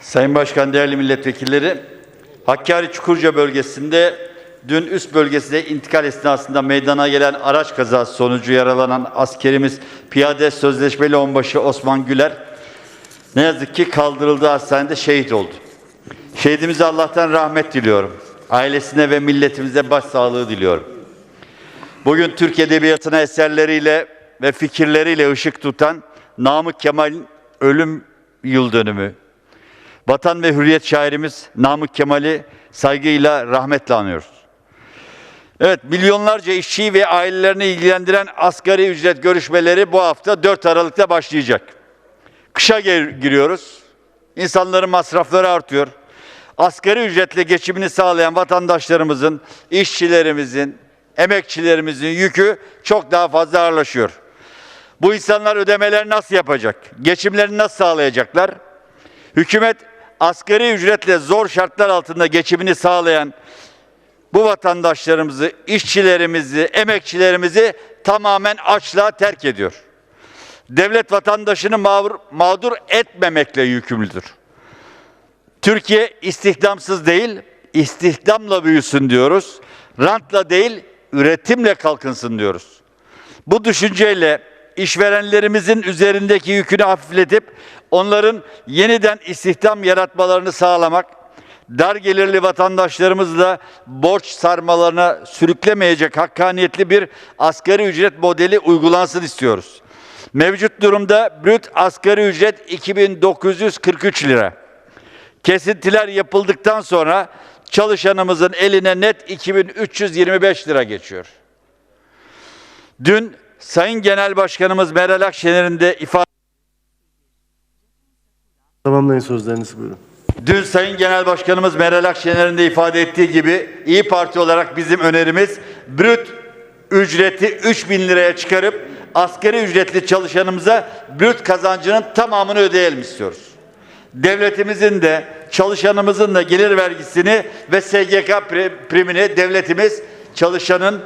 Sayın Başkan, değerli milletvekilleri, Hakkari Çukurca bölgesinde dün üst bölgesine intikal esnasında meydana gelen araç kazası sonucu yaralanan askerimiz Piyade Sözleşmeli Onbaşı Osman Güler ne yazık ki kaldırıldığı hastanede şehit oldu. Şehidimize Allah'tan rahmet diliyorum. Ailesine ve milletimize başsağlığı diliyorum. Bugün Türk Edebiyatı'na eserleriyle ve fikirleriyle ışık tutan Namık Kemal'in ölüm yıl dönümü. Vatan ve hürriyet şairimiz Namık Kemal'i saygıyla rahmetle anıyoruz. Evet, milyonlarca işçiyi ve ailelerini ilgilendiren asgari ücret görüşmeleri bu hafta 4 Aralık'ta başlayacak. Kışa gir- giriyoruz. İnsanların masrafları artıyor. Asgari ücretle geçimini sağlayan vatandaşlarımızın, işçilerimizin, emekçilerimizin yükü çok daha fazla ağırlaşıyor. Bu insanlar ödemeleri nasıl yapacak? Geçimlerini nasıl sağlayacaklar? Hükümet asgari ücretle zor şartlar altında geçimini sağlayan bu vatandaşlarımızı, işçilerimizi, emekçilerimizi tamamen açlığa terk ediyor. Devlet vatandaşını mağdur, mağdur etmemekle yükümlüdür. Türkiye istihdamsız değil, istihdamla büyüsün diyoruz. Rantla değil, üretimle kalkınsın diyoruz. Bu düşünceyle işverenlerimizin üzerindeki yükünü hafifletip onların yeniden istihdam yaratmalarını sağlamak, dar gelirli vatandaşlarımızla borç sarmalarına sürüklemeyecek hakkaniyetli bir asgari ücret modeli uygulansın istiyoruz. Mevcut durumda brüt asgari ücret 2943 lira. Kesintiler yapıldıktan sonra çalışanımızın eline net 2325 lira geçiyor. Dün Sayın Genel Başkanımız Meral Akşener'in de ifade Tamamlayın sözlerinizi buyurun. Dün Sayın Genel Başkanımız Meral Akşener'in de ifade ettiği gibi İyi Parti olarak bizim önerimiz brüt ücreti 3 bin liraya çıkarıp asgari ücretli çalışanımıza brüt kazancının tamamını ödeyelim istiyoruz. Devletimizin de çalışanımızın da gelir vergisini ve SGK pri- primini devletimiz çalışanın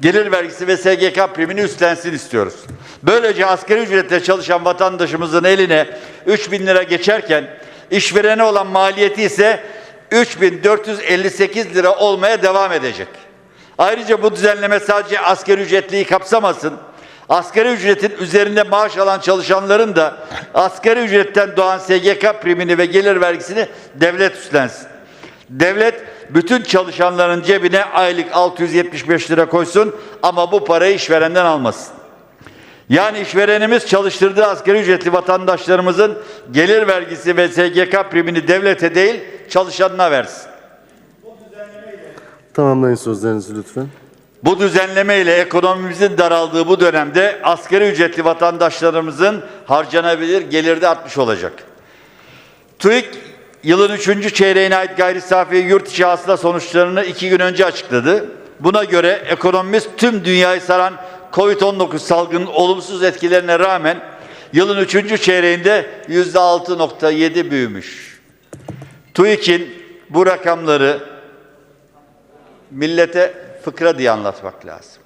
gelir vergisi ve SGK primini üstlensin istiyoruz. Böylece asgari ücretle çalışan vatandaşımızın eline 3 bin lira geçerken işverene olan maliyeti ise 3458 lira olmaya devam edecek. Ayrıca bu düzenleme sadece asgari ücretliyi kapsamasın. Asgari ücretin üzerinde maaş alan çalışanların da asgari ücretten doğan SGK primini ve gelir vergisini devlet üstlensin. Devlet bütün çalışanların cebine aylık 675 lira koysun ama bu parayı işverenden almasın. Yani işverenimiz çalıştırdığı asgari ücretli vatandaşlarımızın gelir vergisi ve SGK primini devlete değil çalışanına versin. Tamamlayın sözlerinizi lütfen. Bu düzenleme ile ekonomimizin daraldığı bu dönemde asgari ücretli vatandaşlarımızın harcanabilir geliri de artmış olacak. TÜİK yılın üçüncü çeyreğine ait gayri safi yurt içi hasıla sonuçlarını iki gün önce açıkladı. Buna göre ekonomimiz tüm dünyayı saran Covid-19 salgının olumsuz etkilerine rağmen yılın üçüncü çeyreğinde yüzde 6.7 büyümüş. TÜİK'in bu rakamları millete fıkra diye anlatmak lazım.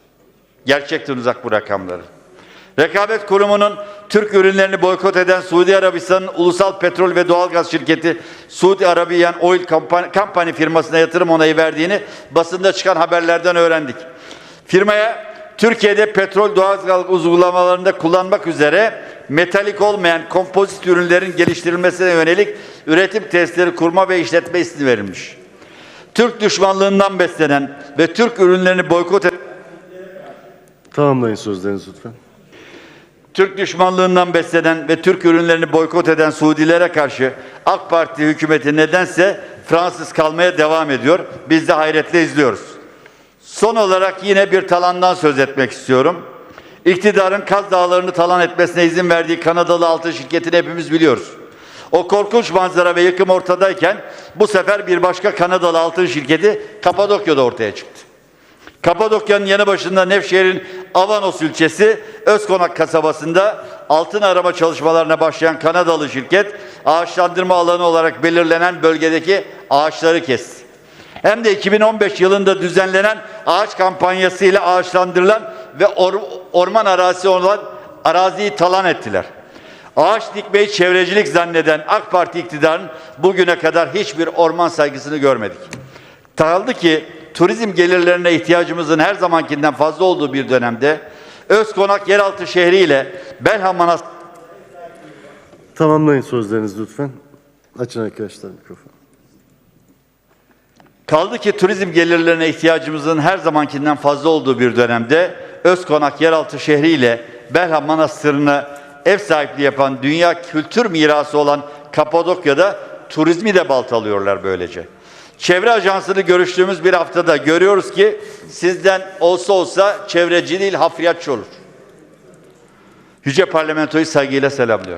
Gerçekten uzak bu rakamları. Rekabet Kurumu'nun Türk ürünlerini boykot eden Suudi Arabistan'ın ulusal petrol ve doğalgaz şirketi Suudi Arabian Oil Company, Company firmasına yatırım onayı verdiğini basında çıkan haberlerden öğrendik. Firmaya Türkiye'de petrol doğalgaz uygulamalarında kullanmak üzere metalik olmayan kompozit ürünlerin geliştirilmesine yönelik üretim testleri kurma ve işletme izni verilmiş. Türk düşmanlığından beslenen ve Türk ürünlerini boykot eden Tamamlayın sözlerinizi lütfen. Türk düşmanlığından beslenen ve Türk ürünlerini boykot eden Suudilere karşı AK Parti hükümeti nedense Fransız kalmaya devam ediyor. Biz de hayretle izliyoruz. Son olarak yine bir talandan söz etmek istiyorum. İktidarın Kaz Dağları'nı talan etmesine izin verdiği Kanadalı altın şirketini hepimiz biliyoruz. O korkunç manzara ve yıkım ortadayken bu sefer bir başka Kanadalı altın şirketi Kapadokya'da ortaya çıktı. Kapadokya'nın yanı başında Nevşehir'in Avanos ilçesi Özkonak kasabasında altın arama çalışmalarına başlayan Kanadalı şirket ağaçlandırma alanı olarak belirlenen bölgedeki ağaçları kesti. Hem de 2015 yılında düzenlenen ağaç kampanyasıyla ağaçlandırılan ve or- orman arazisi olan araziyi talan ettiler. Ağaç dikmeyi çevrecilik zanneden AK Parti iktidarının bugüne kadar hiçbir orman saygısını görmedik. Kaldı ki turizm gelirlerine ihtiyacımızın her zamankinden fazla olduğu bir dönemde Özkonak yeraltı şehri ile Belha Manastırı Tamamlayın sözlerinizi lütfen. Açın arkadaşlar mikrofonu. Kaldı ki turizm gelirlerine ihtiyacımızın her zamankinden fazla olduğu bir dönemde Özkonak yeraltı şehri ile Belha Manastırı'na ev sahipliği yapan dünya kültür mirası olan Kapadokya'da turizmi de baltalıyorlar böylece. Çevre ajansını görüştüğümüz bir haftada görüyoruz ki sizden olsa olsa çevreci değil hafriyatçı olur. Yüce Parlamentoyu saygıyla selamlıyor.